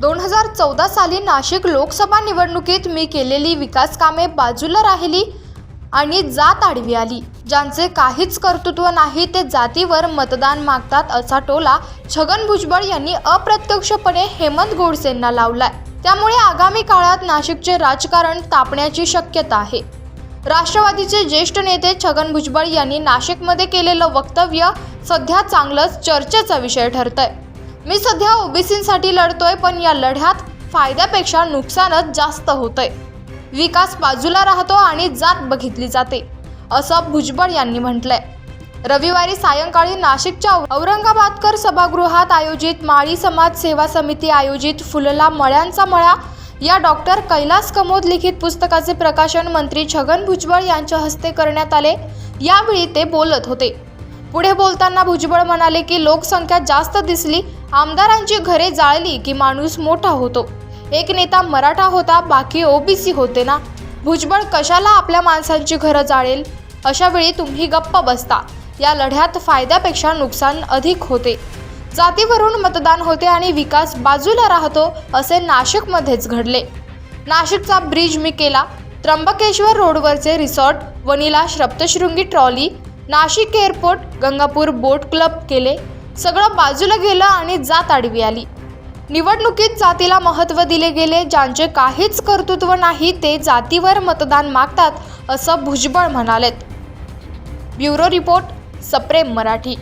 दोन हजार चौदा साली नाशिक लोकसभा निवडणुकीत मी केलेली विकास कामे बाजूला राहिली आणि जात आडवी आली. ज्यांचे काहीच कर्तृत्व नाही ते जातीवर मतदान मागतात असा टोला छगन भुजबळ यांनी अप्रत्यक्षपणे हेमंत गोडसेंना लावलाय. त्यामुळे आगामी काळात नाशिकचे राजकारण तापण्याची शक्यता आहे. राष्ट्रवादीचे ज्येष्ठ नेते छगन भुजबळ यांनी नाशिकमध्ये केलेलं वक्तव्य सध्या चांगलंच चर्चेचा विषय ठरतंय. मी सध्या ओबीसींसाठी लढतोय पण या लढ्यात फायद्यापेक्षा नुकसानच जास्त होतंय. विकास बाजूला राहतो आणि जात बघितली जाते असं भुजबळ यांनी म्हटलंय. रविवारी सायंकाळी नाशिकच्या औरंगाबादकर सभागृहात आयोजित माळी समाज सेवा समिती आयोजित फुलला मळ्यांचा मळा या डॉक्टर कैलास कमोद लिखित पुस्तकाचे प्रकाशन मंत्री छगन भुजबळ यांच्या हस्ते करण्यात आले. यावेळी ते बोलत होते. पुढे बोलताना भुजबळ म्हणाले की लोकसंख्या जास्त दिसली आमदारांची घरे जाळली की माणूस मोठा होतो. एक नेता मराठा होता बाकी ओबीसी होते ना. भुजबळ कशाला आपल्या माणसांची घरं जाळेल? अशा वेळी तुम्ही गप्प बसता. या लढ्यात फायद्यापेक्षा नुकसान अधिक होते. जातीवरून मतदान होते आणि विकास बाजूला राहतो असे नाशिकमध्येच घडले. नाशिकचा ब्रिज मी केला. Trimbakeshwar रोडवरचे resort vanilla Saptashrungi trolley Nashik airport Gangapur boat club केले. सगळं बाजूला गेलं आणि जात आडवी आली. निवडणुकीत जातीला महत्त्व दिले गेले ज्यांचे काहीच कर्तृत्व नाही ते जातीवर मतदान मागतात असं भुजबळ म्हणालेत. ब्युरो रिपोर्ट सप्रेम मराठी.